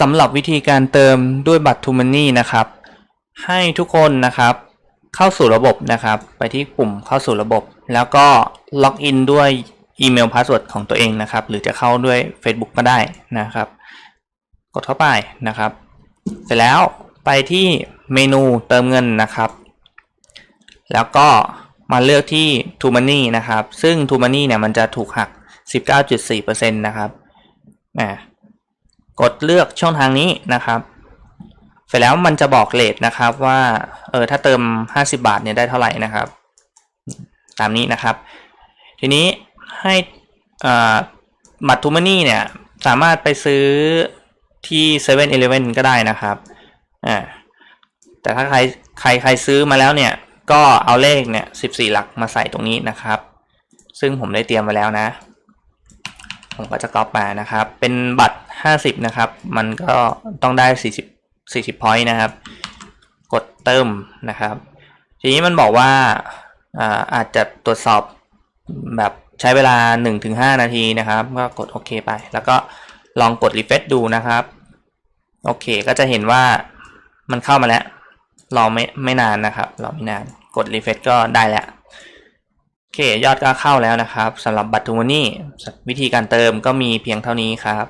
สำหรับวิธีการเติมด้วยบัตรทูมันนี่นะครับ ให้ทุกคนนะครับ เข้าสู่ระบบนะครับ ไปที่ปุ่มเข้าสู่ระบบ แล้วก็ล็อกอินด้วยอีเมลพาสเวิร์ดของตัวเองนะครับ หรือจะเข้าด้วย Facebook ก็ได้นะครับ กดเข้าไปนะครับ เสร็จแล้วไปที่เมนูเติมเงินนะครับ แล้วก็มาเลือกที่ t o Money นะครับ ซึ่ง t o Money เนี่ยมันจะถูกหัก 19.4%นะครับอ่า กดเลือกช่องทางนี้นะครับเสร็จแล้วมันจะบอกเลทนะครับว่าเออถ้าเติม 50 บาทเนี่ยได้เท่าไหร่นะครับ ตามนี้นะครับ ทีนี้ให้อ่าบัตรทูมานี่เนี่ยสามารถไปซื้อที่7 e เ e ่ e อก็ได้นะครับอ่าแต่ถ้าใครใครใครซื้อมาแล้วเนี่ยก็เอาเลขเนี่ย14หลักมาใส่ตรงนี้นะครับ ซึ่งผมได้เตรียมไว้แล้วนะ ผมก็จะก๊อปมานะครับ เป็นบัตร 50 นะครับ มันก็ต้องได้ 40 40 point นะครับ กดเติมนะครับ ทีนี้มันบอกว่าอาอาจจะตรวจสอบแบบใช้เวลา 1-5 นาทีนะครับ ก็กดโอเคไป แล้วก็ลองกดรีเฟซดูนะครับ โอเค ก็จะเห็นว่ามันเข้ามาแล้ว รอไม่ไม่นานนะครับ รอไม่นาน กดรีเฟซก็ได้แล้วโอเคยอดก็เข้าแล้วนะครับสำหรับบัตรทูมานี่วิธีการเติมก็มีเพียงเท่านี้ครับ